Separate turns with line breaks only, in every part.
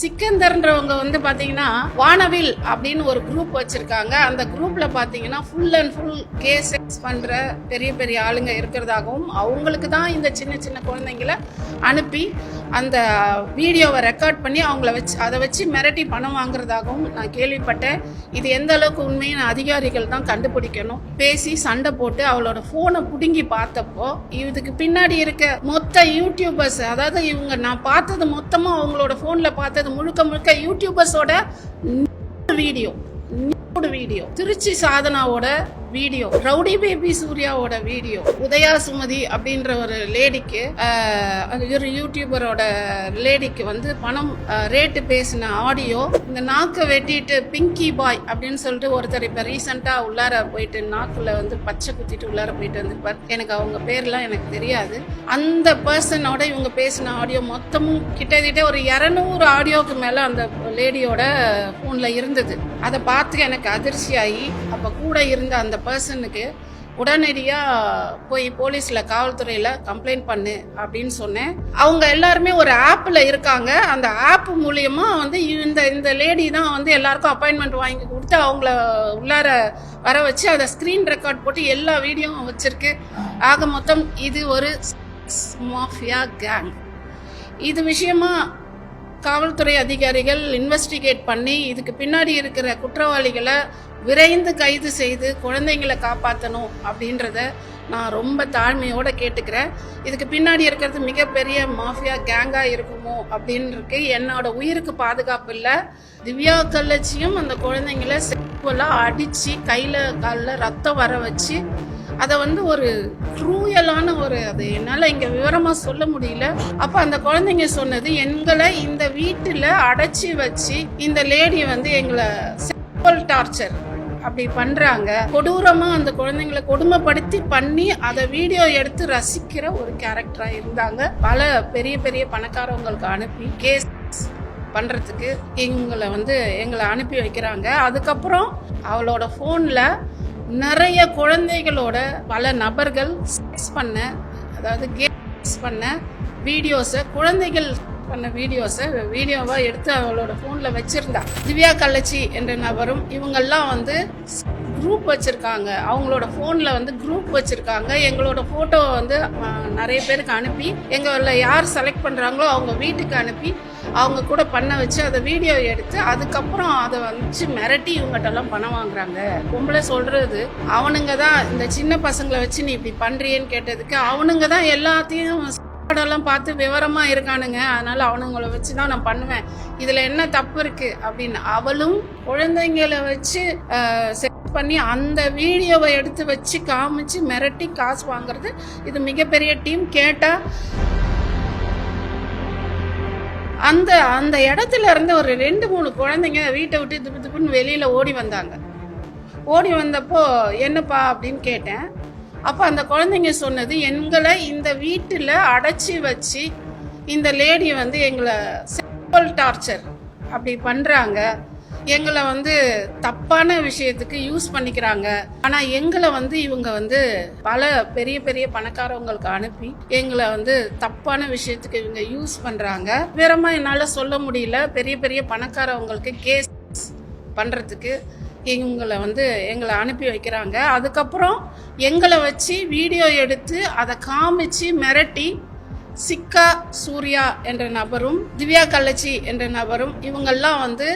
சிக்கந்தர்ன்றவங்க வந்து பார்த்தீங்கன்னா வானவில் அப்படின்னு ஒரு குரூப் வச்சுருக்காங்க. அந்த குரூப்பில் பார்த்தீங்கன்னா ஃபுல் அண்ட் ஃபுல் கேஸ் பண்ணுற பெரிய பெரிய ஆளுங்க இருக்கிறதாகவும் அவங்களுக்கு தான் இந்த சின்ன சின்ன குழந்தைங்கள அனுப்பி அந்த வீடியோவை ரெக்கார்ட் பண்ணி அவங்கள வச்சு அதை வச்சு மிரட்டி பணம் வாங்குறதாகவும் நான் கேள்விப்பட்டேன். இது எந்த அளவுக்கு உண்மையான அதிகாரிகள் தான் கண்டுபிடிக்கணும். பேசி சண்டை போட்டு அவளோட ஃபோனை பிடுங்கி பார்த்தப்போ இதுக்கு பின்னாடி இருக்க மொத்த யூடியூபர்ஸ் அதாவது இவங்க நான் பார்த்தது மொத்தமாக அவங்களோட ஃபோனில் பார்த்தது முழுக்க முழுக்க யூடியூபர்ஸோட வீடியோ. வீடியோ. திருச்சி சாதனாவோட வீடியோ. ரவுடி பேபி சூர்யாவோட வீடியோ. உதயா சுமதி அப்படின்ற ஒரு லேடிக்கு ஒரு யூடியூபரோட லேடிக்கு வந்து பணம் ரேட்டு பேசின ஆடியோ. இந்த நாக்கை வெட்டிட்டு பிங்கி பாய் அப்படின்னு சொல்லிட்டு ஒருத்தர் இப்போ ரீசெண்டா உள்ளார போயிட்டு நாக்குல வந்து பச்சை குத்திட்டு உள்ளார போயிட்டு வந்திருப்பார். எனக்கு அவங்க பேர்லாம் எனக்கு தெரியாது. அந்த பர்சனோட இவங்க பேசின ஆடியோ மொத்தமும் கிட்டத்தட்ட ஒரு இரநூறு ஆடியோக்கு மேலே அந்த லேடியோட ஃபோனில் இருந்தது. அதை பார்த்து எனக்கு அதிர்ச்சியாகி அப்போ கூட இருந்த அந்த பர்சனுக்கு உடனடியாக போய் போலீஸில் காவல்துறையில் கம்ப்ளைண்ட் பண்ணு அப்படின்னு சொன்னேன். அவங்க எல்லாருமே ஒரு ஆப்பில் இருக்காங்க. அந்த ஆப் மூலியமாக வந்து இந்த இந்த லேடி தான் வந்து எல்லாருக்கும் அப்பாயின்மெண்ட் வாங்கி கொடுத்து அவங்கள உள்ளார வர வச்சு அதை ஸ்க்ரீன் ரெக்கார்ட் போட்டு எல்லா வீடியோவும் வச்சுருக்கு. ஆக மொத்தம் இது ஒரு மாஃபியா கேங் இது விஷயமா காவல்துறை அதிகாரிகள் இன்வெஸ்டிகேட் பண்ணி இதுக்கு பின்னாடி இருக்கிற குற்றவாளிகளை விரைந்து கைது செய்து குழந்தைங்களை காப்பாற்றணும் அப்படின்றத நான் ரொம்ப தாழ்மையோடு கேட்டுக்கிறேன். இதுக்கு பின்னாடி இருக்கிறது மிகப்பெரிய மாஃபியா கேங்காக இருக்குமோ அப்படின்னு என்னோட உயிருக்கு பாதுகாப்பு இல்லை. திவ்யா கல்லட்சியும் அந்த குழந்தைங்களை செக்குவலாக அடிச்சு கையில் காலில் ரத்தம் வர வச்சு அதை வந்து ஒரு க்ரூயலான ஒரு அது. என்னால் இங்கே விவரமாக சொல்ல முடியல. அப்போ அந்த குழந்தைங்க சொன்னது எங்களை இந்த வீட்டில் அடைச்சி வச்சு இந்த லேடி வந்து எங்களை செக்வல் டார்ச்சர் அப்படி பண்ணுறாங்க கொடூரமாக அந்த குழந்தைங்களை கொடுமைப்படுத்தி பண்ணி அதை வீடியோ எடுத்து ரசிக்கிற ஒரு கேரக்டராக இருந்தாங்க. பல பெரிய பெரிய பணக்காரவங்களுக்கு அனுப்பி கேஸ் பண்ணுறதுக்கு எங்களை வந்து எங்களை அனுப்பி வைக்கிறாங்க. அதுக்கப்புறம் அவளோட ஃபோனில் நிறைய குழந்தைகளோட பல நபர்கள் செக்ஸ் பண்ண அதாவது கேம்ஸ் பண்ண வீடியோஸை குழந்தைகள் பண்ண வீடியோஸை வீடியோவாக எடுத்து அவளோட ஃபோனில் வச்சுருந்தா. திவ்யா கள்ளச்சி என்ற நபரும் இவங்கெல்லாம் வந்து குரூப் வச்சுருக்காங்க. அவங்களோட ஃபோனில் வந்து குரூப் வச்சுருக்காங்க. எங்களோட ஃபோட்டோவை வந்து நிறைய பேருக்கு அனுப்பி எங்களில் யார் செலக்ட் பண்ணுறாங்களோ அவங்க வீட்டுக்கு அனுப்பி அவங்க கூட பண்ண வச்சு அதை வீடியோ எடுத்து அதுக்கப்புறம் அதை வச்சு மிரட்டி இவங்ககிட்டலாம் பணம் வாங்குறாங்க. பொம்பளை சொல்றது அவனுங்க தான் இந்த சின்ன பசங்களை வச்சு நீ இப்படி பண்ணுறியேன்னு கேட்டதுக்கு அவனுங்க தான் எல்லாத்தையும் படம்லாம் பார்த்து விவரமா இருக்கானுங்க. அதனால அவனுங்களை வச்சு தான் நான் பண்ணுவேன். இதுல என்ன தப்பு இருக்கு அப்படின்னு அவளும் குழந்தைங்களை வச்சு செட் பண்ணி அந்த வீடியோவை எடுத்து வச்சு காமிச்சு மிரட்டி காசு வாங்குறது. இது மிகப்பெரிய டீம் கேட்டா அந்த அந்த இடத்துல இருந்து ஒரு ரெண்டு மூணு குழந்தைங்க வீட்டை விட்டு திப்பு திப்புன்னு வெளியில் ஓடி வந்தாங்க. ஓடி வந்தப்போ என்னப்பா? அப்படின்னு கேட்டேன். அப்போ அந்த குழந்தைங்க சொன்னது எங்களை இந்த வீட்டில் அடைச்சி வச்சு இந்த லேடி வந்து எங்களை செக்ஷுவல் டார்ச்சர் அப்படி பண்ணுறாங்க எங்களை வந்து தப்பான விஷயத்துக்கு யூஸ் பண்ணிக்கிறாங்க. ஆனால் எங்களை வந்து இவங்க வந்து பல பெரிய பெரிய பணக்காரவங்களுக்கு அனுப்பி எங்களை வந்து தப்பான விஷயத்துக்கு இவங்க யூஸ் பண்ணுறாங்க விவரமாக என்னால் சொல்ல முடியல. பெரிய பெரிய பணக்காரவங்களுக்கு கேஸ் பண்ணுறதுக்கு எங்களை வந்து எங்களை அனுப்பி வைக்கிறாங்க. அதுக்கப்புறம் எங்களை வச்சு வீடியோ எடுத்து அதை காமிச்சு மிரட்டி சிக்கா சூர்யா என்ற நபரும் திவ்யா கள்ளச்சி என்ற நபரும் இவங்கெல்லாம் வந்து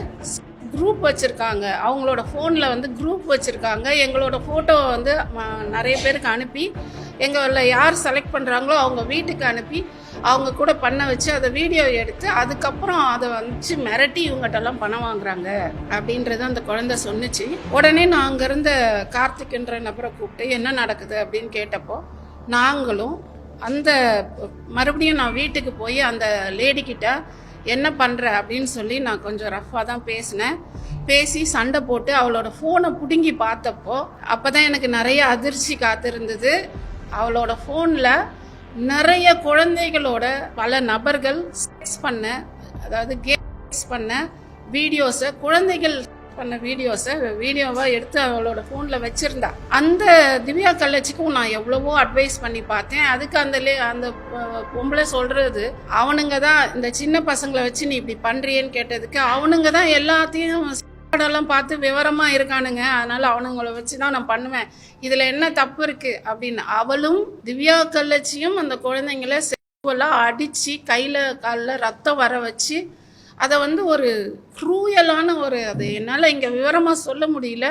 குரூப் வச்சுருக்காங்க. அவங்களோட ஃபோனில் வந்து குரூப் வச்சுருக்காங்க. எங்களோட ஃபோட்டோவை வந்து ம- நிறைய பேருக்கு அனுப்பி எங்களில் யார் செலக்ட் பண்ணுறாங்களோ அவங்க வீட்டுக்கு அனுப்பி அவங்க கூட பண்ண வச்சு அதை வீடியோ எடுத்து அதுக்கப்புறம் அதை வச்சு மிரட்டி இவங்ககிட்டலாம் பணம் வாங்குறாங்க. அப்படின்றத அந்த குழந்தை சொன்னுச்சு. உடனே நான் அங்கேருந்த கார்த்திக்ன்ற நபரை கூப்பிட்டு என்ன நடக்குது? அப்படின்னு கேட்டப்போ நாங்களும் அந்த மறுபடியும் நான் வீட்டுக்கு போய் அந்த லேடி என்ன பண்ணுற அப்படின்னு சொல்லி நான் கொஞ்சம் ரஃப்பாக தான் பேசினேன். பேசி சண்டை போட்டு அவளோட ஃபோனை பிடுங்கி பார்த்தப்போ அப்போ தான் எனக்கு நிறைய அதிர்ச்சி காத்திருந்தது. அவளோட ஃபோனில் நிறைய குழந்தைகளோட பல நபர்கள் செக்ஸ் பண்ண அதாவது கேம்ஸ் பண்ண வீடியோஸை குழந்தைகள் பண்ண வீடியோஸை வீடியோவாக எடுத்து அவளோட ஃபோனில் வச்சுருந்தா. அந்த திவ்யா கல்லச்சிக்கும் நான் எவ்வளவோ அட்வைஸ் பண்ணி பார்த்தேன். அதுக்கு அந்த லே அந்த பொம்பளை சொல்கிறது அவனுங்க தான் இந்த சின்ன பசங்களை வச்சு நீ இப்படி பண்ணுறியேன்னு கேட்டதுக்கு அவனுங்க தான் எல்லாத்தையும் படம்லாம் பார்த்து விவரமாக இருக்கானுங்க. அதனால் அவனுங்களை வச்சு தான் நான் பண்ணுவேன். இதில் என்ன தப்பு இருக்குது அப்படின்னு அவளும் திவ்யா கல்லச்சியும் அந்த குழந்தைங்கள செல்வெல்லாம் அடித்து கையில் காலில் ரத்தம் வர வச்சு அதை வந்து ஒரு க்ரூயலான ஒரு அது என்னால் இங்கே விவரமாக சொல்ல முடியல.